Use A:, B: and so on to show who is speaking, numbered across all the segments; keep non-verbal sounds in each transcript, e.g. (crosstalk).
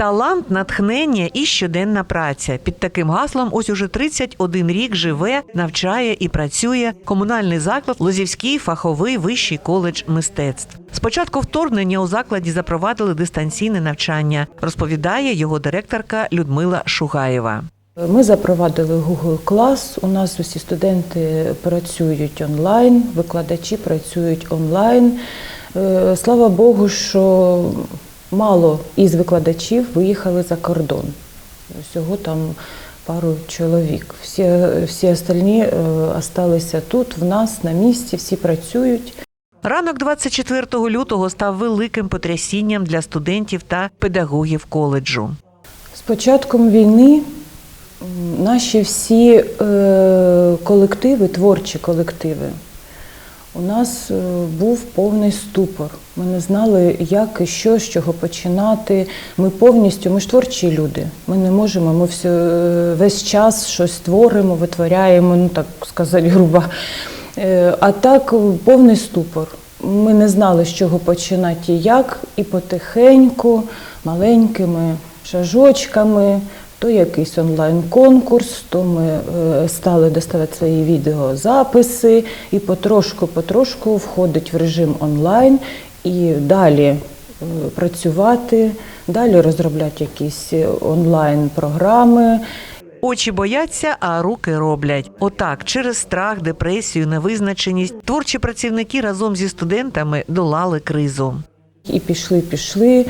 A: Талант, натхнення і щоденна праця. Під таким гаслом ось уже 31 рік живе, навчає і працює комунальний заклад Лозівський фаховий вищий коледж мистецтв. З початку вторгнення у закладі запровадили дистанційне навчання, розповідає його директорка Людмила Шугаєва.
B: Ми запровадили Google Class. У нас усі студенти працюють онлайн, викладачі працюють онлайн. Е, Слава Богу, що мало із викладачів виїхали за кордон. Всього там пару чоловік. Всі, всі остальні е, осталися тут, в нас на місці, всі працюють.
A: Ранок 24 лютого став великим потрясінням для студентів та педагогів коледжу.
B: З початком війни наші всі е, колективи, творчі колективи, у нас е, був повний ступор. Ми не знали, як і що, з чого починати. Ми повністю, ми ж творчі люди. Ми не можемо, ми все, е, весь час щось творимо, витворяємо, ну так сказати, (laughs) грубо. Е, А так повний ступор. Ми не знали, з чого починати і як, і потихеньку, маленькими шажочками, то якийсь онлайн-конкурс, то ми е, стали доставати свої відеозаписи, і потрошку-потрошку входить в режим онлайн і далі е, працювати, далі розробляти якісь е, онлайн-програми.
A: Очі бояться, а руки роблять. Отак, через страх, депресію, невизначеність, творчі працівники разом зі студентами долали кризу.
B: І пішли, пішли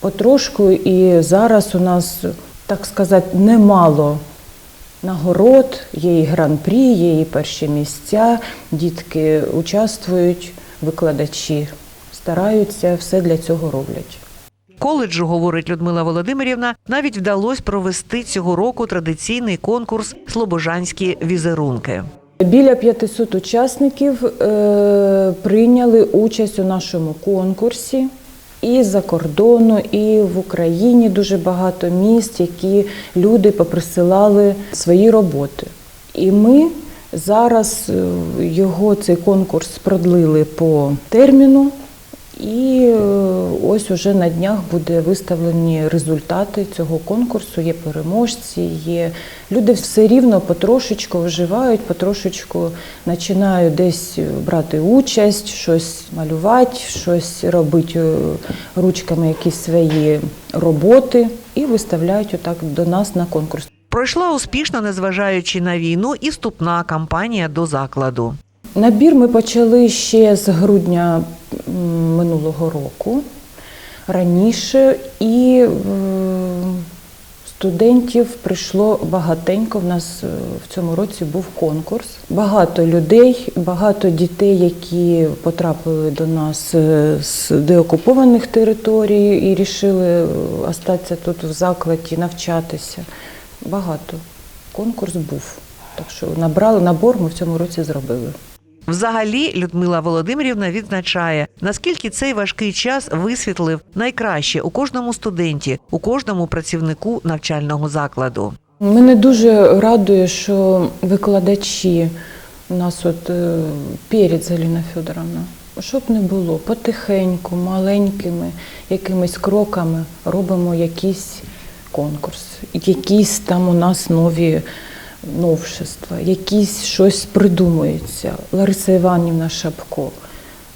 B: потрошку. І зараз у нас, так сказати, немало нагород, є і гран-прі, є і перші місця. Дітки участвують, викладачі стараються, все для цього роблять.
A: Коледжу, говорить Людмила Володимирівна, навіть вдалося провести цього року традиційний конкурс Слобожанські візерунки.
B: Біля 500 учасників е, прийняли участь у нашому конкурсі. І за кордону, і в Україні дуже багато міст, які люди поприсилали свої роботи. І ми зараз е, його цей конкурс продлили по терміну. І е, ось уже на днях буде виставлені результати цього конкурсу. Є переможці, є люди все рівно потрошечку вживають, потрошечку починають десь брати участь, щось малювати, щось робити е, ручками, якісь свої роботи, і виставляють отак до нас на конкурс.
A: Пройшла успішно, незважаючи на війну, і вступна кампанія до закладу.
B: Набір ми почали ще з грудня минулого року раніше, і е, студентів прийшло багатенько. В нас е, в цьому році був конкурс. Багато людей, багато дітей, які потрапили до нас е, з деокупованих територій і рішили остатися тут в закладі, навчатися. Багато. Конкурс був. Так що набрали набор, ми в цьому році зробили.
A: Взагалі, Людмила Володимирівна відзначає, наскільки цей важкий час висвітлив найкраще у кожному студенті, у кожному працівнику навчального закладу.
B: Мене дуже радує, що викладачі у нас от е, перець Галина Федоровна, щоб не було, потихеньку, маленькими якимись кроками робимо якийсь конкурс, якісь там у нас нові новшества, якісь щось придумується. Лариса Іванівна Шапко.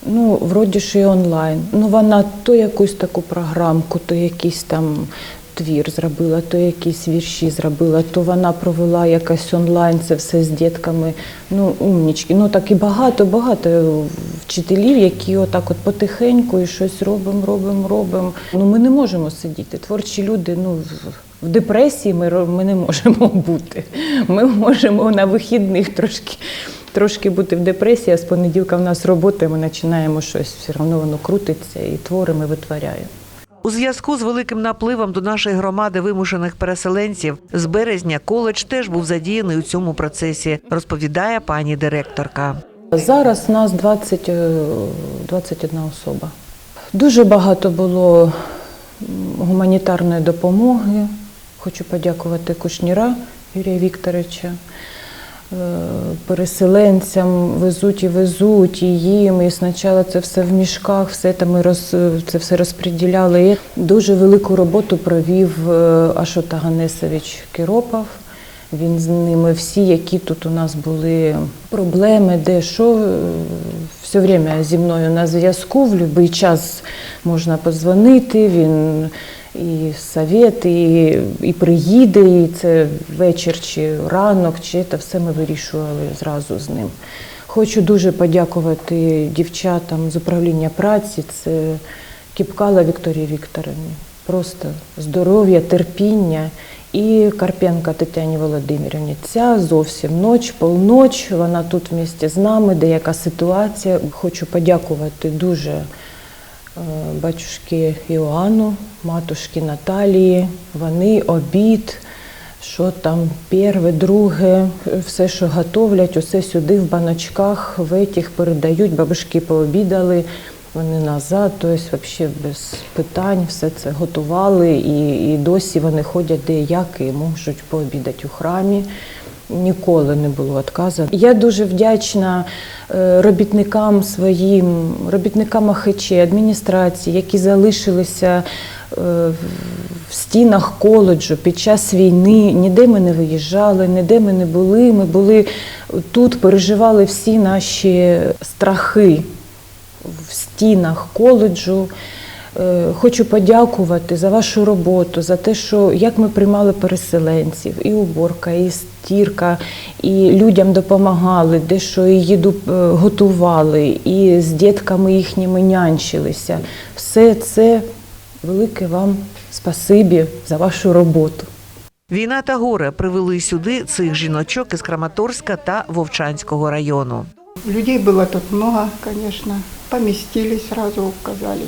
B: Ну, вроді ж і онлайн. Ну, вона то якусь таку програмку, то якісь там твір зробила, то якісь вірші зробила, то вона провела якась онлайн, це все з дітками. Ну, умнічки. Ну так і багато, багато вчителів, які отак от потихеньку і щось робимо, робимо, робимо. Ну, ми не можемо сидіти. Творчі люди, ну. в- депресії ми, ми не можемо (laughs) бути. Ми можемо на вихідних трошки, трошки бути в депресії, а з понеділка в нас робота, ми починаємо щось, все одно воно крутиться і творимо, і витворяємо.
A: У зв'язку з великим напливом до нашої громади вимушених переселенців з березня коледж теж був задіяний у цьому процесі, розповідає пані директорка.
B: Зараз нас 20, е, 21 особа. Дуже багато було гуманітарної допомоги. Хочу подякувати Кушніра Юрія Вікторовича. Переселенцям везуть і везуть, і їм. І спочатку це все в мішках, все там роз, це все розподіляли. І дуже велику роботу провів е, Ашота Ганесович Киропов. Він з ними всі, які тут у нас були проблеми, де що, е, все время зі мною на зв'язку, в будь-який час можна подзвонити. Він і совет, і, і приїде, і це вечір чи ранок, чи це все ми вирішували зразу з ним. Хочу дуже подякувати дівчатам з управління праці. Це Кіпкала Вікторії Вікторівні. Просто здоров'я, терпіння. І Карпенка Тетяні Володимирівні. Ця зовсім ноч, полноч. Вона тут в місті з нами. Деяка ситуація. Хочу подякувати дуже батюшки Іоанну, матушки Наталії. Вони обід, що там перше, друге, все, що готовлять, усе сюди в баночках, в етіх передають. Бабушки пообідали. Вони назад, тобто взагалі без питань все це готували, і, і досі вони ходять де як і можуть пообідати у храмі. Ніколи не було відказу. Я дуже вдячна е, робітникам своїм, робітникам АХЧ, адміністрації, які залишилися е, в- в стінах коледжу під час війни. Ніде ми не виїжджали, ніде ми не були. Ми були тут, переживали всі наші страхи в стінах коледжу. Е, Хочу подякувати за вашу роботу, за те, що як ми приймали переселенців, і уборка, і стірка, і людям допомагали, де що і їду е, готували, і з дітками їхніми нянчилися. Все це велике вам спасибі за вашу роботу.
A: Війна та горе привели сюди цих жіночок із Краматорська та Вовчанського району.
C: Людей было тут много, конечно. Поместились, сразу указали.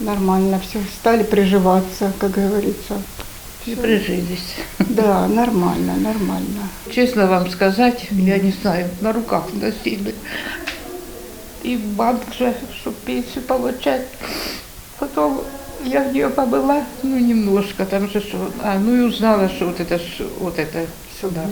C: Нормально все. Стали приживаться, как говорится.
D: И прижились.
C: Да, нормально, нормально.
D: Честно вам сказать, я не знаю, на руках носили. И в банк же, чтобы пенсию получать. Потом я в нее побыла, ну, немножко, там же, что, а, ну, и узнала, что вот это, вот это сюда.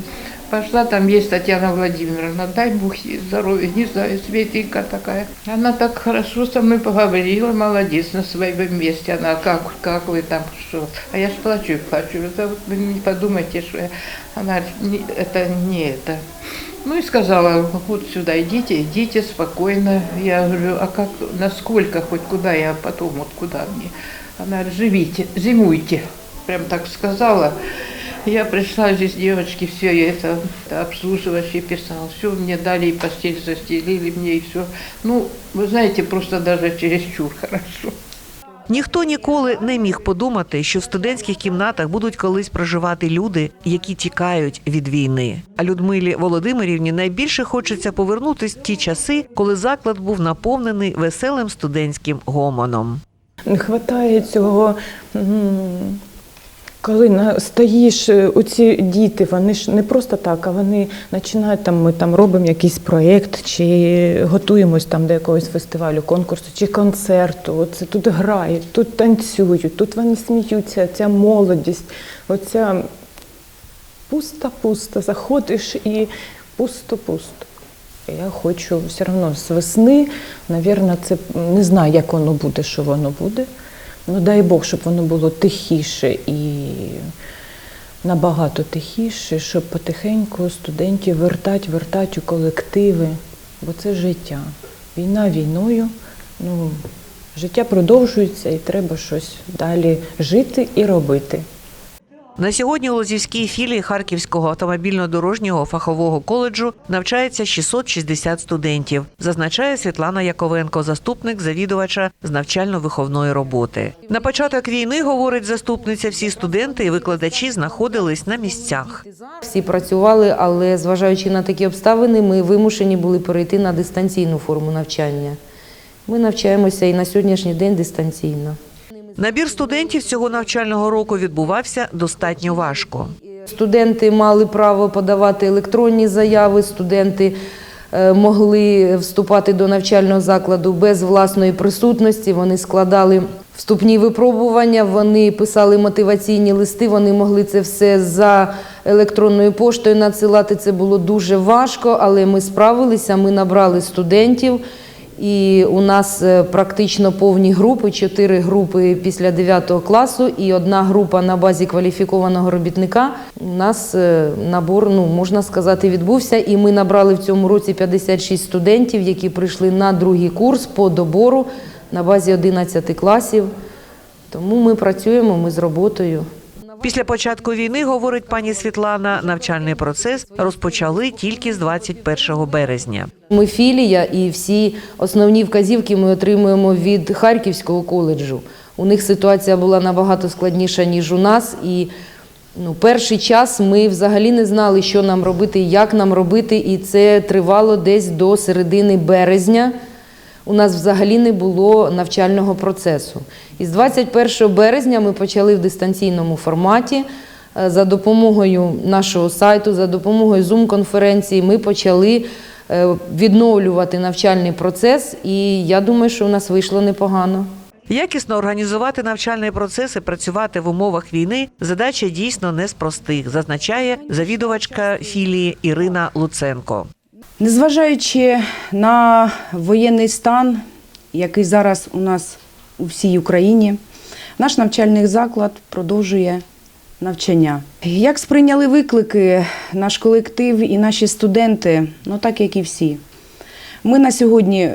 D: Пошла, там есть Татьяна Владимировна, дай Бог ей здоровья, не знаю, Светенька такая. Она так хорошо со мной поговорила, молодец, на своем месте. Она, как, как вы там, что? А я ж плачу и плачу. Это вы не подумайте, что я... Она, не- это не это. Ну и сказала, вот сюда идите, идите спокойно. Я говорю, а как, насколько, хоть куда я потом, вот куда мне? Она живите, зимуйте. Прям так сказала. Я пришла, здесь девочки все это, это обслуживающий писал. Все мне дали, и постель застелили мне, и все. Ну, вы знаете, просто даже чересчур хорошо.
A: Ніхто ніколи не міг подумати, що в студентських кімнатах будуть колись проживати люди, які тікають від війни. А Людмилі Володимирівні найбільше хочеться повернутись в ті часи, коли заклад був наповнений веселим студентським гомоном.
B: Не вистачає цього. коли стоїш, е, оці діти, вони ж не просто так, а вони починають там, ми там робимо якийсь проєкт, чи готуємось там до якогось фестивалю, конкурсу, чи концерту. Оце тут грають, тут танцюють, тут вони сміються, ця молодість, оця пусто-пусто, заходиш і пусто-пусто. Я хочу все одно з весни, навірно, це не знаю, як воно буде, що воно буде. Ну дай Бог, щоб воно було тихіше і набагато тихіше, щоб потихеньку студентів вертати, вертати у колективи, бо це життя. Війна війною. Ну, життя продовжується і треба щось далі жити і робити.
A: На сьогодні у Лозівській філії Харківського автомобільно-дорожнього фахового коледжу навчається 660 студентів, зазначає Світлана Яковенко, заступник завідувача з навчально-виховної роботи. На початок війни, говорить заступниця, всі студенти і викладачі знаходились на місцях.
E: Всі працювали, але зважаючи на такі обставини, ми вимушені були перейти на дистанційну форму навчання. Ми навчаємося і на сьогоднішній день дистанційно.
A: Набір студентів цього навчального року відбувався достатньо важко.
E: Студенти мали право подавати електронні заяви, студенти е, могли вступати до навчального закладу без власної присутності. Вони складали вступні випробування, вони писали мотиваційні листи, вони могли це все за електронною поштою надсилати. Це було дуже важко, але ми справилися, ми набрали студентів. І у нас е, практично повні групи, чотири групи після 9 класу і одна група на базі кваліфікованого робітника. У нас е, набор, ну можна сказати, відбувся. І ми набрали в цьому році 56 студентів, які прийшли на другий курс по добору на базі 11 класів. Тому ми працюємо, ми з роботою.
A: Після початку війни, говорить пані Світлана, навчальний процес розпочали тільки з 21 березня.
E: Ми філія і всі основні вказівки ми отримуємо від Харківського коледжу. У них ситуація була набагато складніша, ніж у нас. І ну, перший час ми взагалі не знали, що нам робити, як нам робити, і це тривало десь до середини березня. У нас взагалі не було навчального процесу. І з 21 березня ми почали в дистанційному форматі. Е, За допомогою нашого сайту, за допомогою Zoom-конференції ми почали е, відновлювати навчальний процес, і я думаю, що у нас вийшло непогано.
A: Якісно організувати навчальний процес і працювати в умовах війни задача дійсно не з простих, зазначає завідувачка філії Ірина Луценко.
F: Незважаючи на воєнний стан, який зараз у нас у всій Україні, наш навчальний заклад продовжує навчання. Як сприйняли виклики наш колектив і наші студенти, ну так як і всі. Ми на сьогодні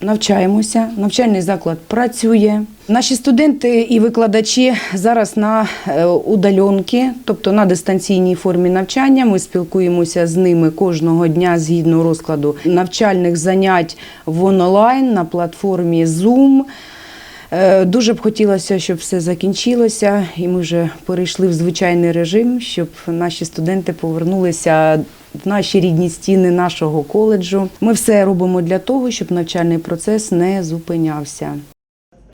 F: навчаємося, навчальний заклад працює. Наші студенти і викладачі зараз на е, удаленки, тобто на дистанційній формі навчання. Ми спілкуємося з ними кожного дня згідно розкладу навчальних занять в онлайн на платформі Zoom. Е, Дуже б хотілося, щоб все закінчилося, і ми вже перейшли в звичайний режим, щоб наші студенти повернулися в наші рідні стіни нашого коледжу. Ми все робимо для того, щоб навчальний процес не зупинявся.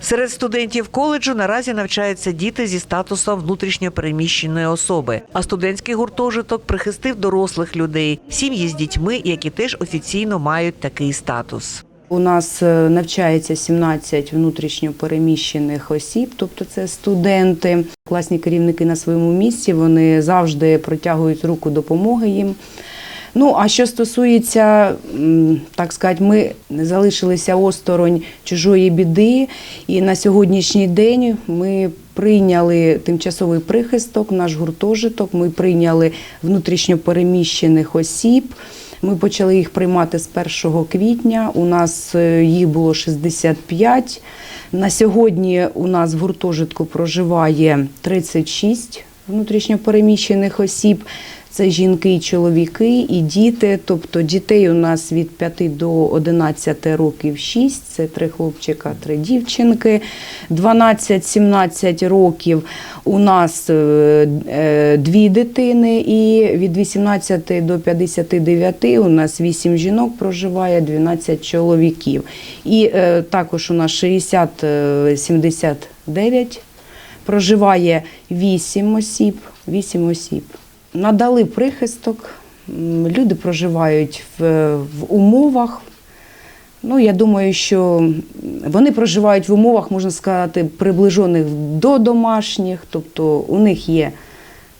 A: Серед студентів коледжу наразі навчаються діти зі статусом внутрішньопереміщеної особи. А студентський гуртожиток прихистив дорослих людей, сім'ї з дітьми, які теж офіційно мають такий статус.
F: У нас е, навчається 17 внутрішньо переміщених осіб, тобто це студенти, класні керівники на своєму місці. Вони завжди протягують руку допомоги їм. Ну а що стосується, так сказати, ми залишилися осторонь чужої біди, і на сьогоднішній день ми прийняли тимчасовий прихисток, наш гуртожиток. Ми прийняли внутрішньо переміщених осіб. Ми почали їх приймати з 1 квітня. У нас е, їх було 65. На сьогодні у нас в гуртожитку проживає 36 внутрішньопереміщених осіб. Це жінки і чоловіки, і діти. Тобто дітей у нас від 5 до 11 років 6, це три хлопчика, три дівчинки. 12-17 років у нас е, е, дві дитини, і від 18 до 59 у нас 8 жінок проживає, 12 чоловіків. І е, також у нас 60-79 проживає 8 осіб. 8 осіб. Надали прихисток, люди проживають в, в умовах. Ну, я думаю, що вони проживають в умовах, можна сказати, приближених до домашніх, тобто у них є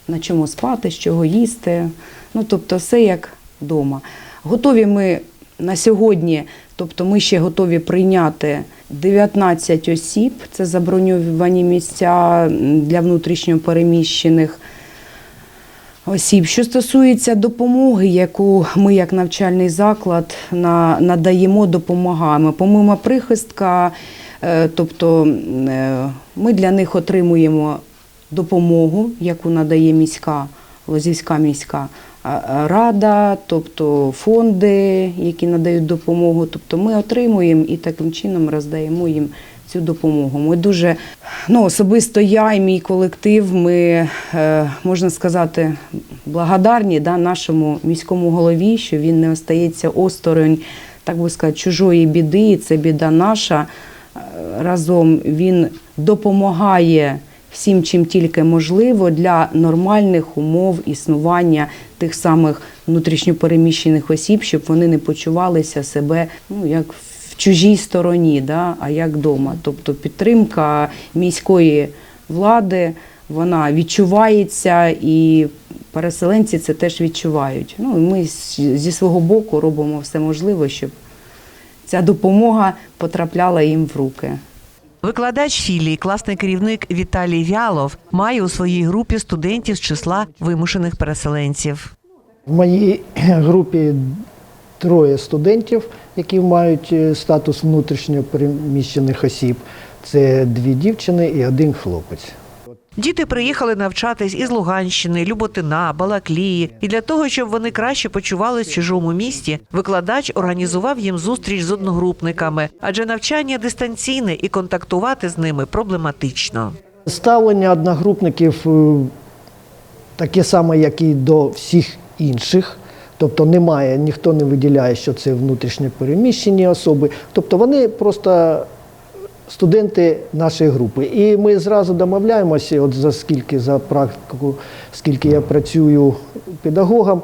F: на чому спати, з чого їсти. Ну, тобто, все як вдома. Готові ми на сьогодні, тобто ми ще готові прийняти 19 осіб, це заброньовані місця для внутрішньо переміщених осіб. Що стосується допомоги, яку ми як навчальний заклад на, надаємо, допомагаємо. Помимо прихистка, е, тобто е, ми для них отримуємо допомогу, яку надає міська, Лозівська міська е, рада, тобто фонди, які надають допомогу. Тобто ми отримуємо і таким чином роздаємо їм цю допомогу. Ми дуже ну, особисто я і мій колектив. Ми е, можна сказати благодарні да, нашому міському голові, що він не остається осторонь, так би сказати, чужої біди. І це біда наша. Е, Разом він допомагає всім, чим тільки можливо, для нормальних умов існування тих самих внутрішньопереміщених осіб, щоб вони не почувалися себе ну як в чужій стороні, да, а як вдома. Тобто підтримка міської влади вона відчувається і переселенці це теж відчувають. Ну, і ми зі свого боку робимо все можливе, щоб ця допомога потрапляла їм в руки.
A: Викладач філії, класний керівник Віталій Вялов, має у своїй групі студентів з числа вимушених переселенців.
G: В моїй (clears throat) групі троє студентів, які мають е, статус внутрішньо переміщених осіб. Це дві дівчини і один хлопець.
A: Діти приїхали навчатись із Луганщини, Люботина, Балаклії. І для того, щоб вони краще почувались в чужому місті, викладач організував їм зустріч з одногрупниками, адже навчання дистанційне і контактувати з ними проблематично.
G: Ставлення одногрупників е, таке саме, як і до всіх інших. Тобто немає, ніхто не виділяє, що це внутрішньо переміщені особи. Тобто вони просто студенти нашої групи. І ми зразу домовляємося, от за скільки за практику, скільки я працюю педагогом,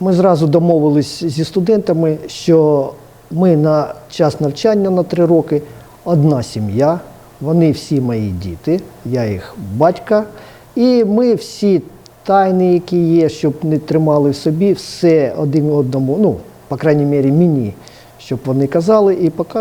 G: ми зразу домовились зі студентами, що ми на час навчання на три роки одна сім'я, вони всі мої діти, я їх батька, і ми всі тайни, які є, щоб не тримали в собі, все один одному, ну, по крайній мірі, мені, щоб вони казали, і поки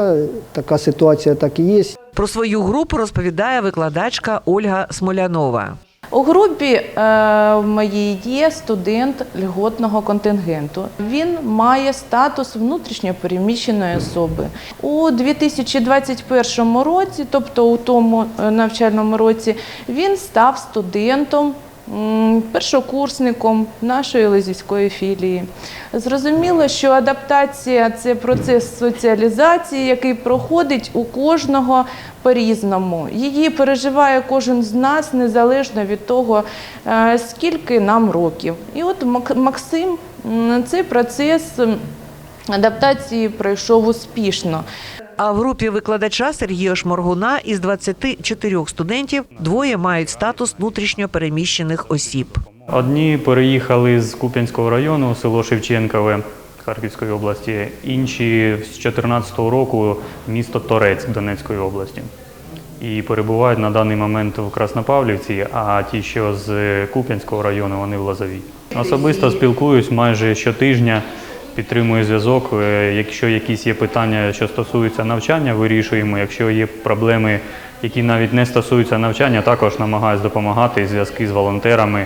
G: така ситуація так і є.
A: Про свою групу розповідає викладачка Ольга Смолянова.
B: У групі е, моїй є студент льготного контингенту. Він має статус внутрішньопереміщеної особи. У 2021 році, тобто у тому е, навчальному році, він став студентом. Першокурсником нашої Лизівської філії. Зрозуміло, що адаптація це процес соціалізації, який проходить у кожного по-різному. Її переживає кожен з нас незалежно від того, е, скільки нам років. І от Мак- Максим цей процес адаптації пройшов успішно.
A: А в групі викладача Сергія Шморгуна із 24 студентів двоє мають статус внутрішньо переміщених осіб.
H: Одні переїхали з Куп'янського району, село Шевченкове Харківської області, інші з 2014 року місто Торець Донецької області. І перебувають на даний момент в Краснопавлівці, а ті, що з Куп'янського району, вони в Лозовій. Особисто спілкуюсь майже щотижня, підтримую зв'язок. Е, Якщо якісь є питання, що стосуються навчання, вирішуємо. Якщо є проблеми, які навіть не стосуються навчання, також намагаюсь допомагати зв'язки з волонтерами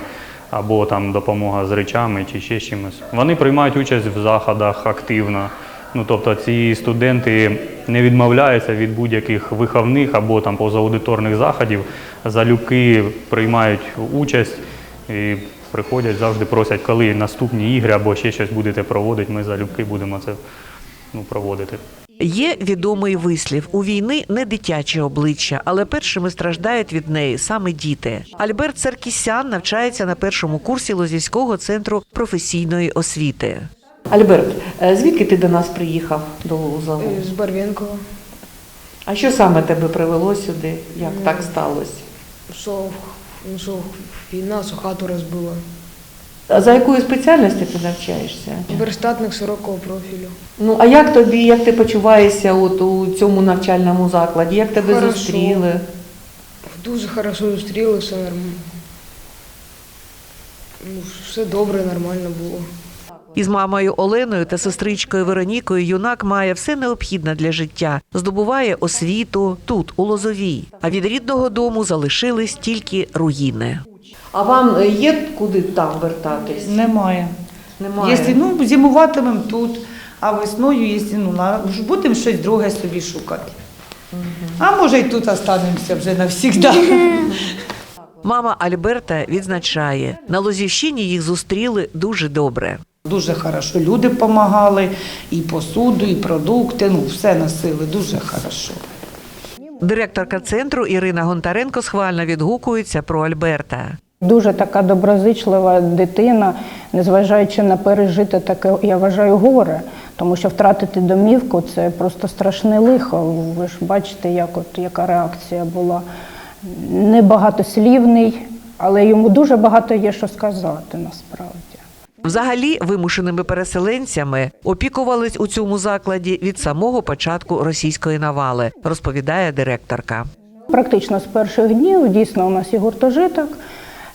H: або там допомога з речами чи ще чимось. Вони приймають участь в заходах активно. Ну, тобто ці студенти не відмовляються від будь-яких виховних або там позааудиторних заходів. Залюбки приймають участь і приходять, завжди просять, коли наступні ігри або ще щось будете проводити, ми залюбки будемо це ну, проводити.
A: Є відомий вислів: у війни не дитяче обличчя, але першими страждають від неї саме діти. Альберт Саркісян навчається на першому курсі Лозівського центру професійної освіти.
I: Альберт, е, звідки ти до нас приїхав до Лузову?
J: З Барвінкова.
I: А що саме тебе привело сюди? Як так сталося?
J: Що, ну, що війна, сухату хату розбила.
I: А за якою спеціальністю ти навчаєшся?
J: Верстатник широкого профілю.
I: Ну а як тобі, як ти почуваєшся от у цьому навчальному закладі? Як тебе
J: Хорошо.
I: зустріли?
J: Дуже хорошо зустріли, все нормально. Ну, все добре, нормально було.
A: Із мамою Оленою та сестричкою Веронікою юнак має все необхідне для життя, здобуває освіту тут, у Лозовій. А від рідного дому залишились тільки руїни.
I: А вам е, є куди там вертатись?
K: Немає.
I: Немає.
K: Якщо ну, зимуватимемо тут, а весною, якщо ну, на- будемо щось друге собі шукати. А може і тут останемося вже навсігда.
A: Мама Альберта відзначає, на Лозівщині їх зустріли дуже добре.
K: Дуже хорошо. Люди допомагали, і посуду, і продукти, ну все носили, дуже хорошо.
A: Директорка центру Ірина Гонтаренко схвально відгукується про Альберта.
L: Дуже така доброзичлива дитина, незважаючи на пережити таке, я вважаю, горе, тому що втратити домівку це просто страшне лихо. Ви ж бачите, як от яка реакція була. Небагатослівний, але йому дуже багато є що сказати насправді.
A: Взагалі, вимушеними переселенцями опікувались у цьому закладі від самого початку російської навали, розповідає директорка.
L: Практично з перших днів дійсно у нас є гуртожиток.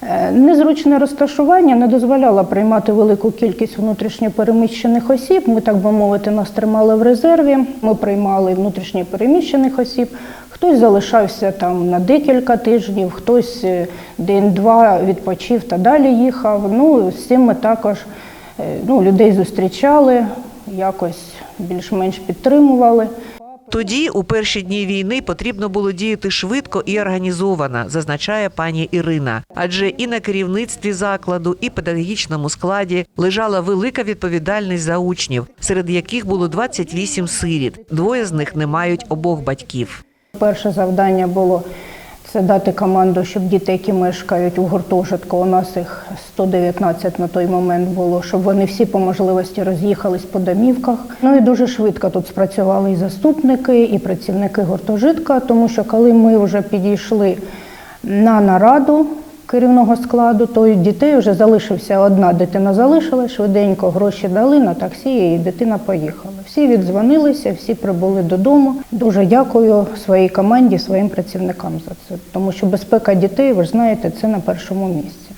L: Е, Незручне розташування не дозволяло приймати велику кількість внутрішньопереміщених осіб. Ми, так би мовити, нас тримали в резерві. Ми приймали внутрішньопереміщених осіб. Хтось залишався там на декілька тижнів, хтось е, день-два відпочив та далі їхав. Ну, з цим ми також е, ну, людей зустрічали, якось більш-менш підтримували.
A: Тоді, у перші дні війни, потрібно було діяти швидко і організовано, зазначає пані Ірина. Адже і на керівництві закладу, і педагогічному складі лежала велика відповідальність за учнів, серед яких було 28 сиріт. Двоє з них не мають обох батьків.
L: Перше завдання було це дати команду, щоб діти, які мешкають у гуртожитку, у нас їх 119 на той момент було, щоб вони всі по можливості роз'їхались по домівках. Ну і дуже швидко тут спрацювали і заступники, і працівники гуртожитка, тому що коли ми вже підійшли на нараду керівного складу, то дітей вже залишився одна дитина залишилась, швиденько гроші дали на таксі, і дитина поїхала. Всі віддзвонилися, всі прибули додому. Дуже дякую своїй команді, своїм працівникам за це, тому що безпека дітей, ви ж знаєте, це на першому місці.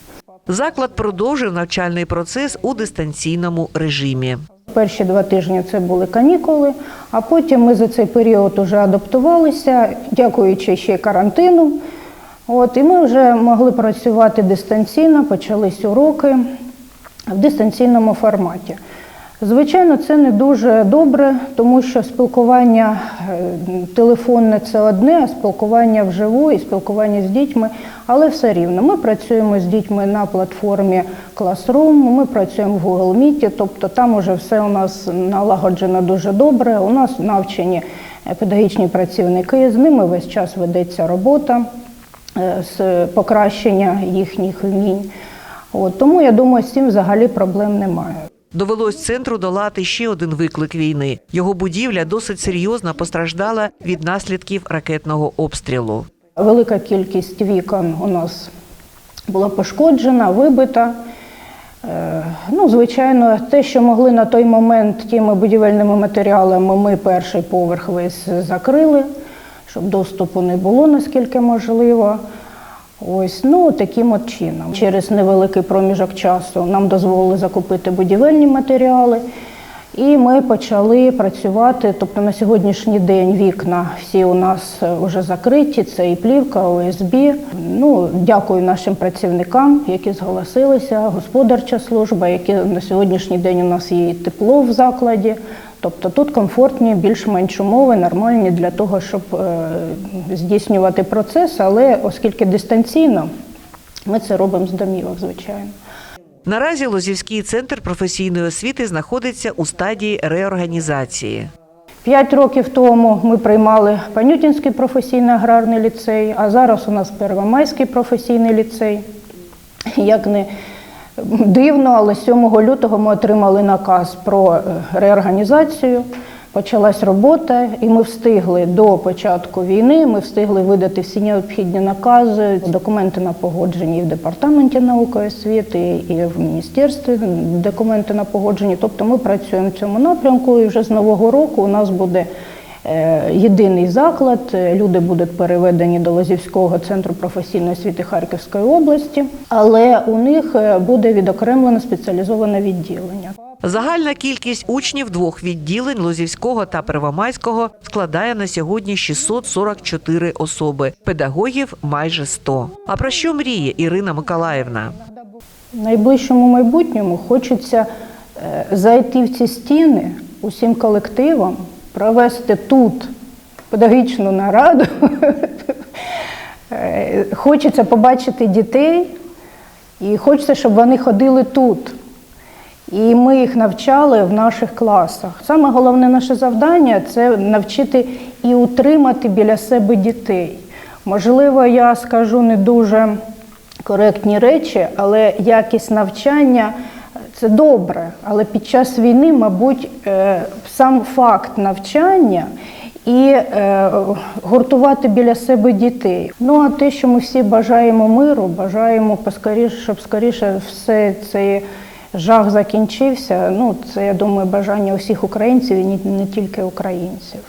A: Заклад продовжив навчальний процес у дистанційному режимі.
L: Перші два тижні це були канікули, а потім ми за цей період вже адаптувалися, дякуючи ще карантину. От, і ми вже могли працювати дистанційно, почались уроки в дистанційному форматі. Звичайно, це не дуже добре, тому що спілкування е, телефонне це одне, а спілкування вживу і спілкування з дітьми, але все рівно. Ми працюємо з дітьми на платформі Classroom, ми працюємо в Google Meet, тобто там уже все у нас налагоджено дуже добре. У нас навчені педагогічні працівники, з ними весь час ведеться робота з покращення їхніх вмінь. От, тому я думаю, з цим взагалі проблем немає.
A: Довелось центру долати ще один виклик війни. Його будівля досить серйозно постраждала від наслідків ракетного обстрілу.
L: Велика кількість вікон у нас була пошкоджена, вибита. Е, Ну, звичайно, те, що могли на той момент тими будівельними матеріалами, ми перший поверх весь закрили, щоб доступу не було наскільки можливо. Ось, ну таким от чином. Через невеликий проміжок часу нам дозволили закупити будівельні матеріали, і ми почали працювати. Тобто на сьогоднішній день вікна всі у нас вже закриті. Це і плівка, ОСБ. Ну, дякую нашим працівникам, які зголосилися, господарча служба, які на сьогоднішній день у нас є і тепло в закладі. Тобто тут комфортні, більш-менш умови, нормальні для того, щоб е, здійснювати процес, але оскільки дистанційно, ми це робимо з домівок, звичайно.
A: Наразі Лозівський центр професійної освіти знаходиться у стадії реорганізації.
L: П'ять років тому ми приймали Панютінський професійний аграрний ліцей, а зараз у нас Первомайський професійний ліцей. Як не дивно, але 7 лютого ми отримали наказ про е, реорганізацію. Почалась робота, і ми встигли до початку війни. Ми встигли видати всі необхідні накази, документи на погодження і в департаменті науки і освіти, і в міністерстві документи на погодження. Тобто ми працюємо в цьому напрямку, і вже з нового року у нас буде е, єдиний заклад. Люди будуть переведені до Лозівського центру професійної освіти Харківської області, але у них е, буде відокремлено спеціалізоване відділення.
A: Загальна кількість учнів двох відділень Лозівського та Первомайського складає на сьогодні 644 особи, педагогів майже 100. А про що мріє Ірина Миколаївна?
L: В найближчому майбутньому хочеться е, зайти в ці стіни усім колективом, провести тут педагогічну нараду. (laughs) Е, Хочеться побачити дітей і хочеться, щоб вони ходили тут. І ми їх навчали в наших класах. Саме головне наше завдання це навчити і утримати біля себе дітей. Можливо, я скажу не дуже коректні речі, але якість навчання це добре. Але під час війни, мабуть, е, сам факт навчання і е, гуртувати біля себе дітей. Ну а те, що ми всі бажаємо миру, бажаємо поскоріше, щоб скоріше все це жах закінчився. Ну, це, я думаю, бажання усіх українців і не, тільки українців.